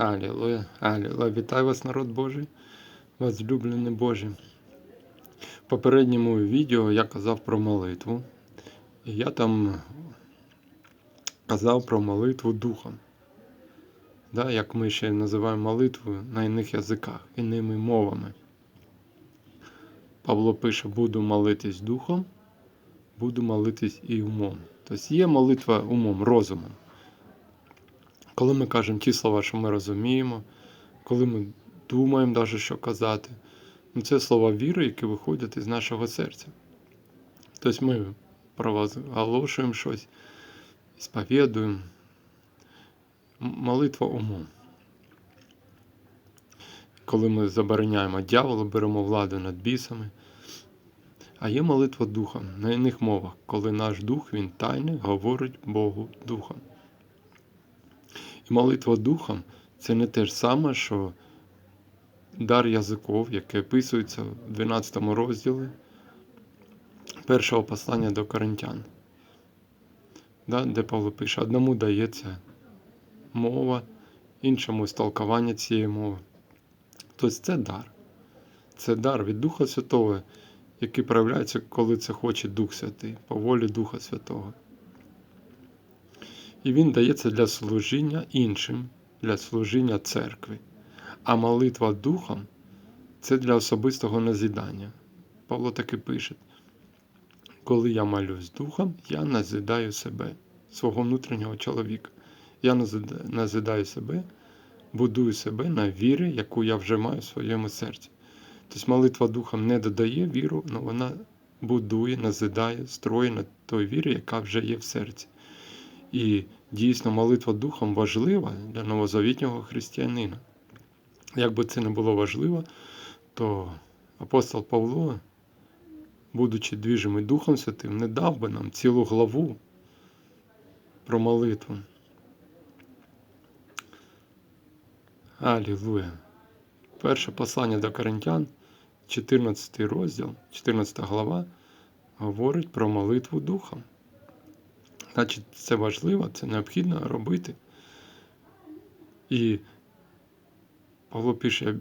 Алілуя, алілуя. Вітаю вас, народ Божий, вас возлюблений Божий. В попередньому відео я казав про молитву. І я там казав про молитву духом. Да, як ми ще називаємо молитву на іних язиках, іними мовами. Павло пише: буду молитись духом, буду молитись і умом. Тобто є молитва умом, розумом. Коли ми кажемо ті слова, що ми розуміємо, коли ми думаємо, навіть, що казати, ну це слова віри, які виходять із нашого серця. Тобто ми провозголошуємо щось, сповідуємо. Молитва умом. Коли ми забороняємо дьявола, беремо владу над бісами. А є молитва духом на іних мовах, коли наш дух він тайне говорить Богу духом. Молитва духом це не те ж саме, що дар язиков, який описується в 12 розділі першого послання до коринтян, де Павло пише, одному дається мова, іншому столкування цієї мови. Тобто це дар. Це дар від Духа Святого, який проявляється, коли це хоче Дух Святий, по волі Духа Святого. І він дається для служіння іншим, для служіння церкви. А молитва Духом це для особистого назідання. Павло таки пише: коли я молюсь Духом, я назидаю себе, свого внутрішнього чоловіка. Я назидаю себе, будую себе на вірі, яку я вже маю в своєму серці. Тобто молитва Духом не додає віру, але вона будує, назидає, строє на той вірі, яка вже є в серці. І дійсно молитва Духом важлива для новозавітнього християнина. Якби це не було важливо, то апостол Павло, будучи двіжим Духом Святим, не дав би нам цілу главу про молитву. Алілуя. Перше послання до Коринтян, 14 розділ, 14 глава, говорить про молитву Духом. Значить, це важливо, це необхідно робити. І Павло пише,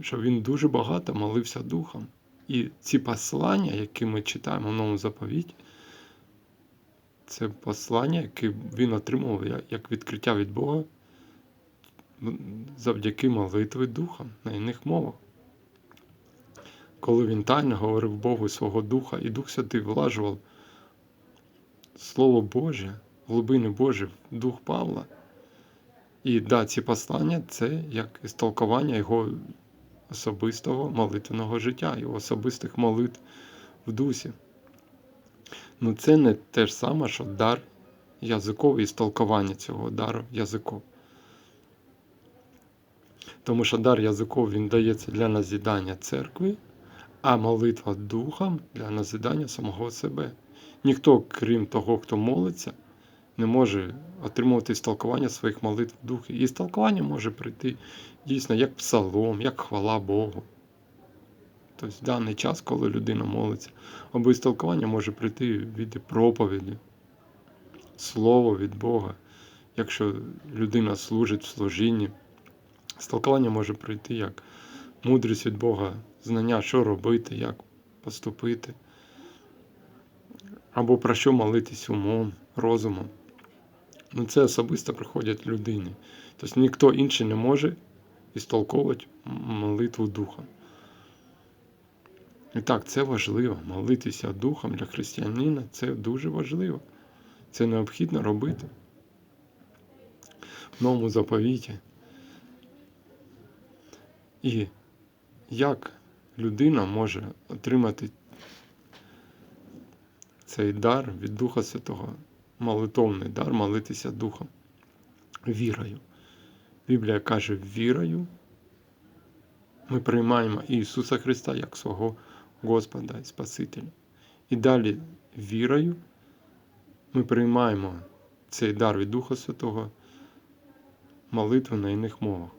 що він дуже багато молився Духом. І ці послання, які ми читаємо в новому заповіті, це послання, які він отримував як відкриття від Бога завдяки молитві Духом на іних мовах. Коли він тайно говорив Богу свого Духа, і Дух Святий влажував Слово Боже, глибини Божі, Дух Павла. І да, ці послання це як істолкування його особистого молитвеного життя, його особистих молитв в дусі. Ну це не те ж саме, що дар язиковий істолкування цього дару язиков. Тому що дар язиков він дається для назідання церкви, а молитва духом для назидання самого себе. Ніхто, крім того, хто молиться, не може отримувати столкування своїх молитв в. І столкування може прийти дійсно як псалом, як хвала Богу. Тобто в даний час, коли людина молиться, або і столкування може прийти від проповіді, слово від Бога. Якщо людина служить в служінні, столкування може прийти як мудрість від Бога, знання, що робити, як поступити або про що молитись умом, розумом. Ну це особисто приходять людини. Тобто ніхто інший не може істолковувати молитву Духом. І так, це важливо. Молитися Духом для християнина це дуже важливо. Це необхідно робити. В новому заповіті. І як людина може отримати цей дар від Духа Святого, молитовний дар молитися Духом, вірою. Біблія каже, вірою ми приймаємо Ісуса Христа як свого Господа і Спасителя. І далі вірою ми приймаємо цей дар від Духа Святого, молитву на іних мовах,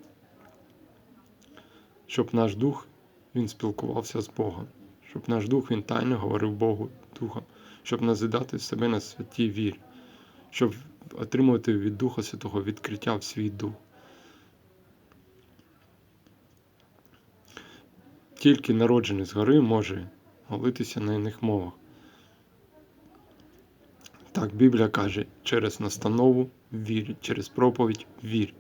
щоб наш дух він спілкувався з Богом, щоб наш дух він тайно говорив Богу Духом щоб назидати себе на святі вір, щоб отримувати від Духа Святого відкриття в свій дух. Тільки народжений згори може молитися на іних мовах. Так Біблія каже, через настанову вірить, через проповідь вірить.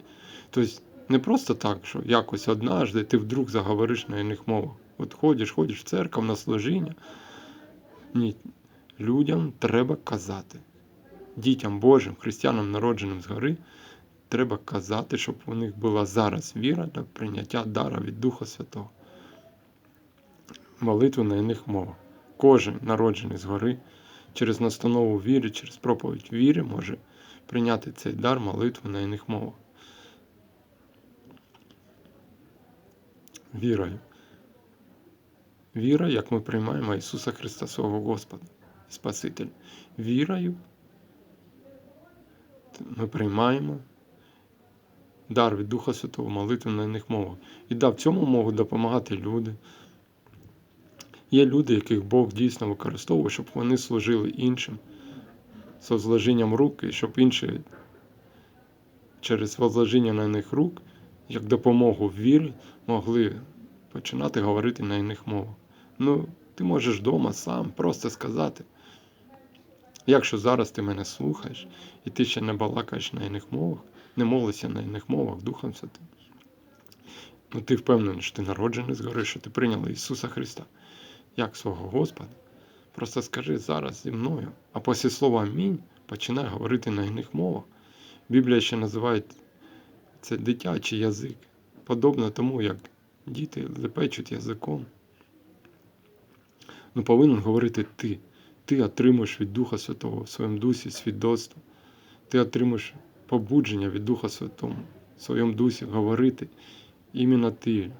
Тобто не просто так, що якось однажди ти вдруг заговориш на іних мовах. От ходиш, ходиш в церкву на служіння. Ні, людям треба казати. Дітям Божим, християнам, народженим згори, треба казати, щоб у них була зараз віра на прийняття дара від Духа Святого. Молитву на іних мовах. Кожен народжений згори через настанову віри, через проповідь віри може прийняти цей дар молитву на іних мовах. Вірою. Віра, як ми приймаємо Ісуса Христа, свого Господа і Спасителя. Вірою ми приймаємо дар від Духа Святого молитву на іних мовах. І да, в цьому можуть допомагати люди. Є люди, яких Бог дійсно використовує, щоб вони служили іншим з возложенням рук, і щоб інші через возложення на них рук, як допомогу в вірі, могли починати говорити на іних мовах. Ну, ти можеш вдома сам просто сказати. Якщо зараз ти мене слухаєш, і ти ще не балакаєш на іних мовах, не молишся на іних мовах Духом Святим, ну ти впевнений, що ти народжений згори, що ти прийняв Ісуса Христа як свого Господа, просто скажи зараз зі мною, а після слова Амінь починай говорити на іних мовах. Біблія ще називає це дитячий язик, подобно тому, як діти лепечуть язиком. Ну, повинен говорити ти. Ти отримуєш від Духа Святого в своєму дусі свідоцтво. Ти отримуєш побудження від Духа Святого в своєму дусі говорити. Іменно ти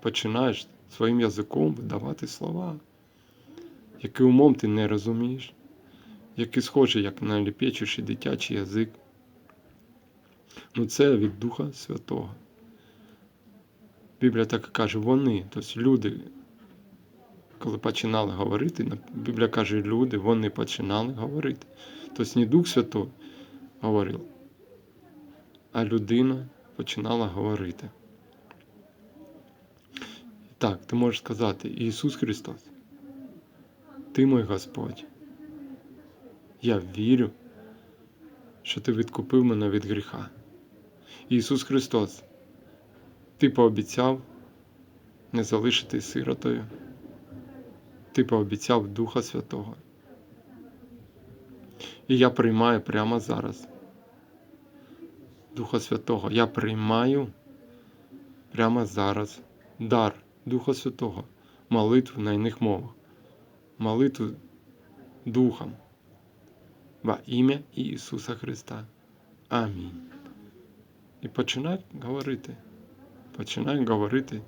починаєш своїм язиком видавати слова, які умом ти не розумієш, які схожі, як на ліпечущий дитячий язик. Ну це від Духа Святого. Біблія так і каже, вони, тобто люди, коли починали говорити, Біблія каже, люди, вони починали говорити. Тобто не Дух Святой говорив, а людина починала говорити. Так, ти можеш сказати, Ісус Христос, Ти мой Господь. Я вірю, що Ти відкупив мене від гріха. Ісус Христос, Ти пообіцяв не залишити сиротою. Ти пообіцяв Духа Святого. І я приймаю прямо зараз. Духа Святого. Я приймаю прямо зараз дар Духа Святого, молитву на іних мовах, молитву Духом во ім'я Ісуса Христа. Амінь. І починай говорити. Починай говорити.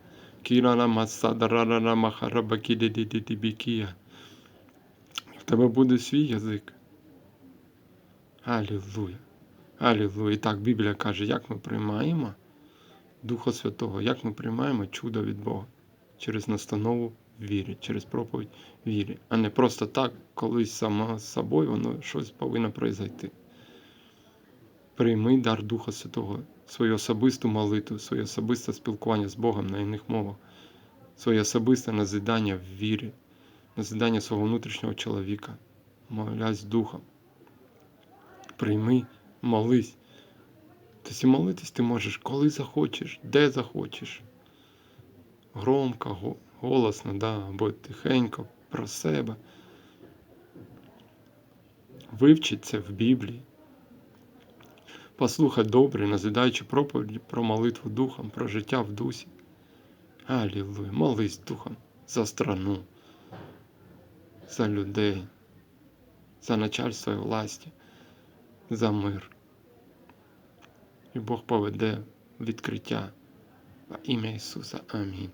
В тебе буде свій язик. Алілуя. Алілуя. І так Біблія каже, як ми приймаємо Духа Святого, як ми приймаємо чудо від Бога через настанову вірі, через проповідь вірі, а не просто так, колись само з собою воно щось повинно произойти. Прийми дар Духа Святого, свою особисту молитву, своє особисте спілкування з Богом на іних мовах, своє особисте назидання в вірі, назидання свого внутрішнього чоловіка, молясь Духом. Прийми, молись. Тобто молитись ти можеш коли захочеш, де захочеш громко, голосно, да, або тихенько про себе. Вивчіть це в Біблії. Послухай добре, назидаючи проповіді про молитву Духом, про життя в дусі. Алілуя, молись Духом за страну, за людей, за начальство і власті, за мир. І Бог поведе відкриття во ім'я Ісуса. Амінь.